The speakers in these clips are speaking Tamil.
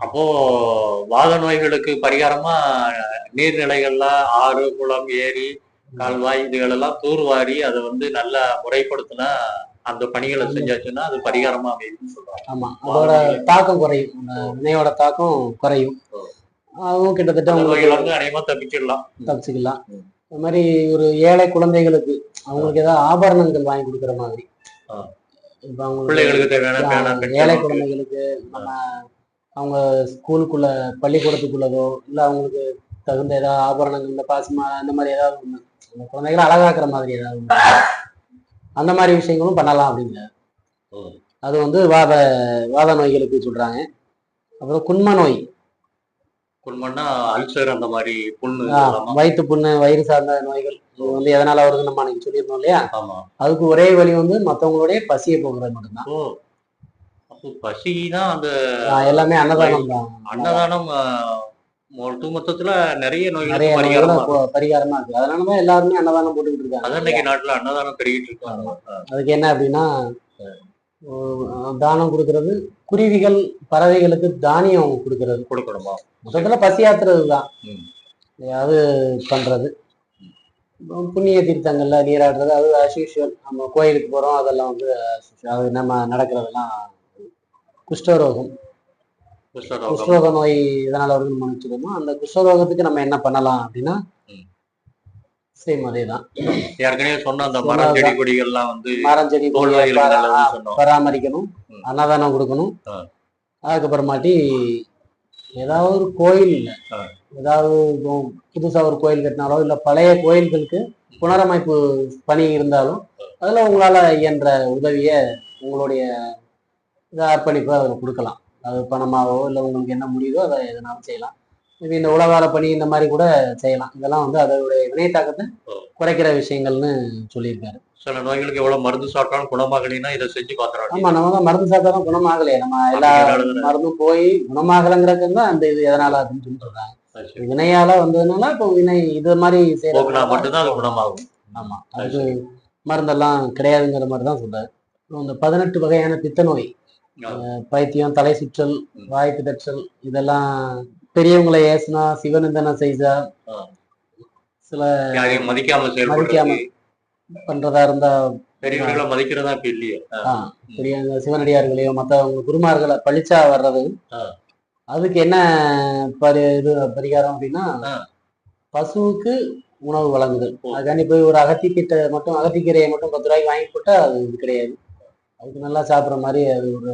அப்போ வாத நோய்களுக்கு பரிகாரமா நீர்நிலைகள்ல ஆறு குளம் ஏரி கால்வாய் இதுகளெல்லாம் தூர்வாரி அதை வந்து நல்லா முறைப்படுத்தினா அந்த பணிகளை செஞ்சாச்சுன்னா அது பரிகாரமா அமையுதுன்னு சொல்றாங்க. ஆமா. அதோட தாக்கம் குறையும். வினையோட தாக்கம் குறையும். அதுவும் கிட்டத்தட்ட உங்களுக்கு வந்து அநேகமா தப்பிச்சிடலாம். தப்பிச்சுக்கலாம். அது மாதிரி ஒரு ஏழை குழந்தைகளுக்கு அவங்களுக்கு ஏதாவது ஆபரணங்கள் வாங்கி கொடுக்குற மாதிரி. இப்ப அவங்களுக்கு பிள்ளைகளுக்கு தேவையான பேனா ஏழை குழந்தைகளுக்கு நம்ம அவங்க ஸ்கூலுக்குள்ள பள்ளிக்கூடத்துக்குள்ளதோ இல்லை அவங்களுக்கு தகுந்த ஏதாவது ஆபரணங்கள் இந்த பாசமா இந்த மாதிரி ஏதாவது ஒண்ணு. அந்த குழந்தைகளை அழகாக்குற மாதிரி ஏதாவது. அந்த மாதிரி விஷயங்களும் பண்ணலாம் அப்படிங்க ம். அது வந்து வாத வாத நோய்களுக்கு சொல்றாங்க. அப்புறம் குன்ம நோய். புண்மன்னா அல்சர் அந்த மாதிரி புண்ணு? வயிற்று புண்ணு வயிறு சார்ந்த நோய்கள். வந்து எதனால வருதுன்னு நம்ம அன்னைக்கு சொல்லியிருந்தோம் இல்லையா? அதுக்கு ஒரே வழி வந்து மற்றவங்களுடைய பசியை போக்குறது மட்டும்தான். பசிதான் அந்த எல்லாமே அன்னதானம் தான். அன்னதானம் ஒட்டு மொத்தத்துல நிறைய நோய்களுக்கு நோய்களை பரிகாரமா இருக்கு. அதனாலதான் எல்லாருமே அன்னதானம் போட்டுக்கிட்டு இருக்காங்க. அதான் இன்னைக்கு நாட்டுல அன்னதானம் பெருகிட்டு இருக்காங்க. அதுக்கு என்ன அப்படின்னா தானம் கொடுக்கறது குருவிகள் பறவைகளுக்கு தானியம் கொடுக்கறது. கொடுக்கணுமா? மொத்தத்துல பசியாத்துறது தான். ம். ஏதாவது பண்றது. புண்ணிய தீர்த்தங்கள்ல நீராடுறது அது அஸ்யூஷுவல் நம்ம கோயிலுக்கு போறோம் அதெல்லாம் வந்து. அது நம்ம நடக்கிறதெல்லாம் குஷ்டரோகம். குஷ்டரோக நோய் இதனால வருதுன்னு நினைச்சிருந்தோம் அந்த குஷ்டரோகத்துக்கு நம்ம என்ன பண்ணலாம் அப்படின்னா. சேம் அதே தான் ஏற்கனவே சொன்ன அந்த மரம் செடி கொடிகள்லாம் வந்து மரம் செடி பராமரிக்கணும். அன்னதானம் கொடுக்கணும். அதுக்கப்புறமாட்டி ஏதாவது ஒரு கோயில். ஏதாவது புதுசா ஒரு கோயில் கட்டினாலோ இல்ல பழைய கோயில்களுக்கு புனரமைப்பு பணி இருந்தாலும் அதுல உங்களால இயன்ற உதவிய உங்களுடைய இதை அர்ப்பணிப்பு அதில் கொடுக்கலாம். அது பணமாவோ இல்லை உங்களுக்கு என்ன முடியுதோ அதை எதனாலும் செய்யலாம். இது இந்த உலகார பணி இந்த மாதிரி கூட செய்யலாம். இதெல்லாம் வந்து அதோடைய வினைத்தாக்கத்தை. குறைக்கிற விஷயங்கள்னு சொல்லியிருக்காரு. சில நோய்களுக்கு எவ்வளவு மருந்து சாப்பிட்டாலும் குணமாகலைன்னா இதை செஞ்சு பாத்துறாங்க ஆமா நம்ம தான் மருந்து சாப்பிட்டா தான் குணமாகலையே. நம்ம எல்லா மருந்தும் போய் குணமாகலைங்கிறது தான் அந்த இது எதனால அப்படின்னு சொல்லி சொல்றாங்க. வினையால வந்ததுனால இப்போ வினை இது மாதிரி போக்குனா செய்யறது மட்டும்தான் அது குணமாகும். ஆமா அதுக்கு மருந்தெல்லாம் கிடையாதுங்கிற மாதிரி தான் சொல்றாரு. இந்த பதினெட்டு வகையான பித்த நோய். பைத்தியம் தலை சுற்றல். வாய் பிதற்றல் இதெல்லாம் பெரியவங்களை ஏசுனா சிவநிந்தனை செய்தா. சில மதிக்காம பண்றதா இருந்தா பெரியவர்களை மதிக்கிறதா இப்ப இல்லையே பெரிய சிவனடியார்களையோ மற்றவங்க குருமார்களை பழிச்சா வர்றது. அதுக்கு என்ன பரி இது பரிகாரம் அப்படின்னா. பசுவுக்கு உணவு வழங்குதல். அதுக்காண்டி போய் ஒரு அகத்திக்கிட்ட மட்டும் அகத்திக்கீரையை மட்டும் பத்து ரூபாய்க்கு வாங்கி போட்டா அது கிடையாது அதுக்கு நல்லா சாப்பிடுற மாதிரி அது ஒரு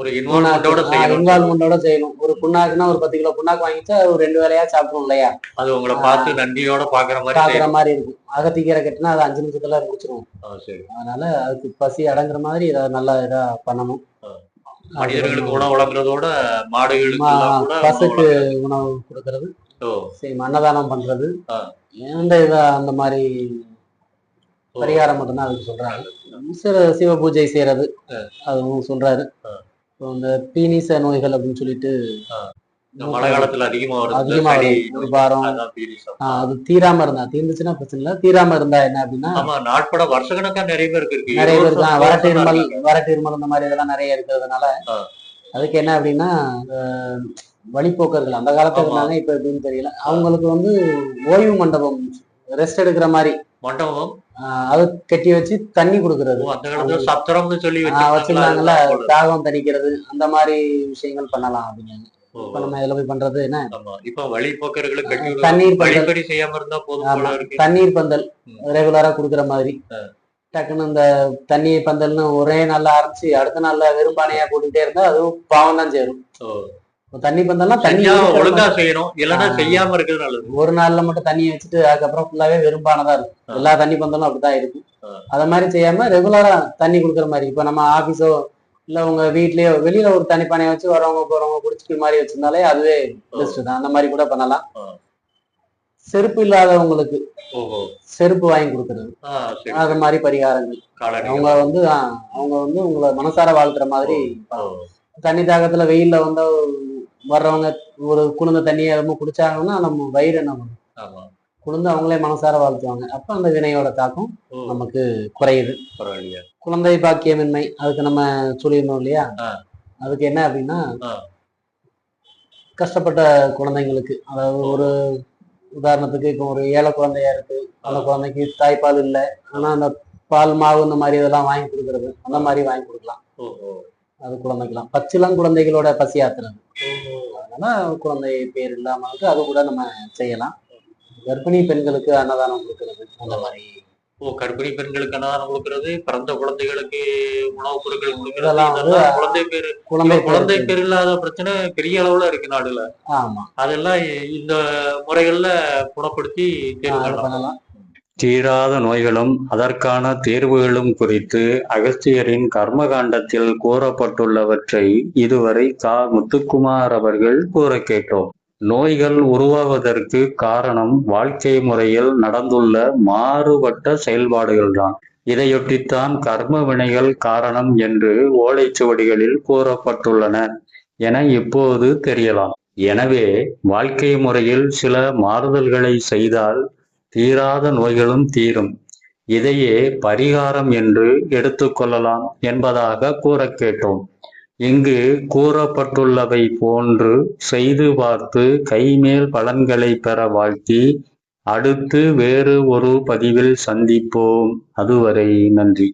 ஒரு இன்வால்மெண்டோட செய்யணும். இன்வால்மெண்டோட செய்யணும். ஒரு புண்ணாக்குன்னா ஒரு பத்து கிலோ புண்ணாக்கு அது ஒரு ரெண்டு வேலையா சாப்பிடும் இல்லையா? அது உங்களை பார்த்து நன்றியோட பாக்குற மாதிரி பாக்குற. மாதிரி இருக்கும். அகத்திக்கீரை கட்டினா அது அஞ்சு நிமிஷத்துல முடிச்சிடும் அதனால அதுக்கு பசி அடங்குற மாதிரி இதை நல்லா இதா பண்ணணும். மனிதர்களுக்கு உணவு வழங்குறதோட மாடுகளுக்கு பசுக்கு. உணவு கொடுக்கறது. சரி அன்னதானம் பண்றது. எந்த இத அந்த மாதிரி. பரிகாரம் மட்டும்தான் அதுக்கு சொல்றாங்க சில சிவ பூஜை செய்யறது. அதுவும் சொல்றாரு. இந்த பீனிச நோய்கள் அப்படின்னு சொல்லிட்டு மழை காலத்துல அதிகமா அதிகமா. ஆ, அது தீராம இருந்தா தீர்ந்துச்சுன்னா பிரச்சனை இல்லை. தீராம இருந்தா என்ன அப்படின்னா நாட்பட வருஷக்கணக்கா நிறைய பேருக்கு இருக்கு. நிறைய பேருக்கு தான். தான் இருமல். வறட்டு இருமல் இந்த மாதிரி இதெல்லாம் நிறைய இருக்கிறதுனால. அதுக்கு என்ன அப்படின்னா அஹ், வழிப்போக்கர்கள். அந்த காலத்துல. இருந்தாங்க இப்ப எப்படின்னு தெரியல. அவங்களுக்கு வந்து ஓய்வு மண்டபம் ரெஸ்ட் எடுக்கிற மாதிரி. மண்டபம்? அது கட்டி வச்சு தண்ணி கொடுக்கறது. சத்திரம்னு சொல்லி வச்சிருந்தாங்கல்ல. தாகம் தணிக்கிறது அந்த மாதிரி விஷயங்கள் பண்ணலாம் அப்படின்னாங்க இப்ப நம்ம இதுல போய் பண்றது என்ன? இப்ப வழிபோக்கர்களை கட்டி விடுறது. தண்ணீர் பந்தல் செய்யாம இருந்தா போதும் தண்ணீர் பந்தல். ரெகுலரா கொடுக்குற மாதிரி. டக்குன்னு இந்த தண்ணி பந்தல்னு ஒரே நாள்ல ஆரம்பிச்சு அடுத்த நாள்ல வெறும்பானையா போட்டுக்கிட்டே இருந்தா அதுவும் பாவம் தான் சேரும் தண்ணி பந்தல்னா தண்ணி ஒழுங்கா செய்யணும். இல்லைன்னா. செய்யாம இருக்கிறது நல்லது. ஒரு நாள்ல மட்டும் தண்ணியை வச்சுட்டு அதுக்கப்புறம் ஃபுல்லாவே வெறும்பானதா இருக்கும். எல்லா தண்ணி பந்தலும் அப்படிதான் இருக்கும். அத மாதிரி செய்யாம ரெகுலரா தண்ணி கொடுக்குற மாதிரி. இப்ப நம்ம ஆபீஸோ இல்ல உங்க வீட்லயோ வெளியில ஒரு தண்ணி பானையை வச்சு வரவங்க போறவங்க குடிச்சுக்கிற மாதிரி வச்சிருந்தாலே அதுவே பெஸ்ட் தான். அந்த மாதிரி கூட பண்ணலாம். செருப்பு இல்லாதவங்களுக்கு செருப்பு வாங்கி கொடுக்கறது. அது மாதிரி பரிகாரங்கள். அவங்க வந்து அவங்க வந்து உங்களை மனசார வாழ்த்துற மாதிரி தண்ணி தாகத்துல வெயில்ல வந்து வர்றவங்க ஒரு குளிர்ந்த தண்ணியை ரொம்ப குடிச்சாங்கன்னா நம்ம வயிறு ஆமா. குளிர்ந்து அவங்களே மனசார வாழ்த்துவாங்க. அப்ப அந்த வினையோட தாக்கம் நமக்கு குறையுது. குழந்தை பாக்கியமின்மை அதுக்கு நம்ம சொல்லியிருந்தோம் இல்லையா. அதுக்கு என்ன அப்படின்னா. கஷ்டப்பட்ட குழந்தைங்களுக்கு அதாவது ஒரு உதாரணத்துக்கு இப்போ ஒரு ஏழை குழந்தையா இருக்கு அந்த குழந்தைக்கு தாய்ப்பால் இல்லை ஆனா அந்த பால் மாவு இந்த மாதிரி இதெல்லாம் வாங்கி கொடுக்கறது அந்த மாதிரி வாங்கி கொடுக்கலாம். அது குழந்தைக்கலாம் பச்சிளம் குழந்தைகளோட பசி ஆத்துறது. அதனால குழந்தை பேர் இல்லாம இருக்கு. அது கூட நம்ம செய்யலாம். கர்ப்பிணி பெண்களுக்கு அன்னதானம் கொடுக்கறது. அந்த மாதிரி. ஓ கர்ப்பிணி பெண்களுக்கு அன்னதானம் கொடுக்கறது. பிறந்த குழந்தைகளுக்கு உணவுப் பொருட்கள் கொடுக்கறது. வந்து குழந்தை பேரு குழந்தை குழந்தை பேர். இல்லாத பிரச்சனை பெரிய அளவுல இருக்கு நாடுல. ஆமா. அதெல்லாம் இந்த முறைகள்ல குணப்படுத்தி தேர்வு பண்ணலாம். தீராத நோய்களும் அதற்கான தேர்வுகளும் குறித்து அகஸ்தியரின் கர்மகாண்டத்தில் கூறப்பட்டுள்ளவற்றை இதுவரை கா. முத்துக்குமார் அவர்கள் கூற கேட்டோம். நோய்கள் உருவாவதற்கு காரணம் வாழ்க்கை முறையில் நடந்துள்ள மாறுபட்ட செயல்பாடுகள்தான். இதையொட்டித்தான் கர்ம வினைகள் காரணம் என்று ஓலைச்சுவடிகளில் கூறப்பட்டுள்ளன என இப்போது தெரியலாம். எனவே வாழ்க்கை முறையில் சில மாறுதல்களை செய்தால் தீராத நோய்களும் தீரும். இதையே பரிகாரம் என்று எடுத்துக்கொள்ளலாம் என்பதாக கூற கேட்டோம். இங்கு கூறப்பட்டுள்ளவை போன்று செய்து பார்த்து கைமேல் பலன்களை பெற வாழ்த்தி அடுத்து வேறு ஒரு பதிவில் சந்திப்போம். அதுவரை நன்றி.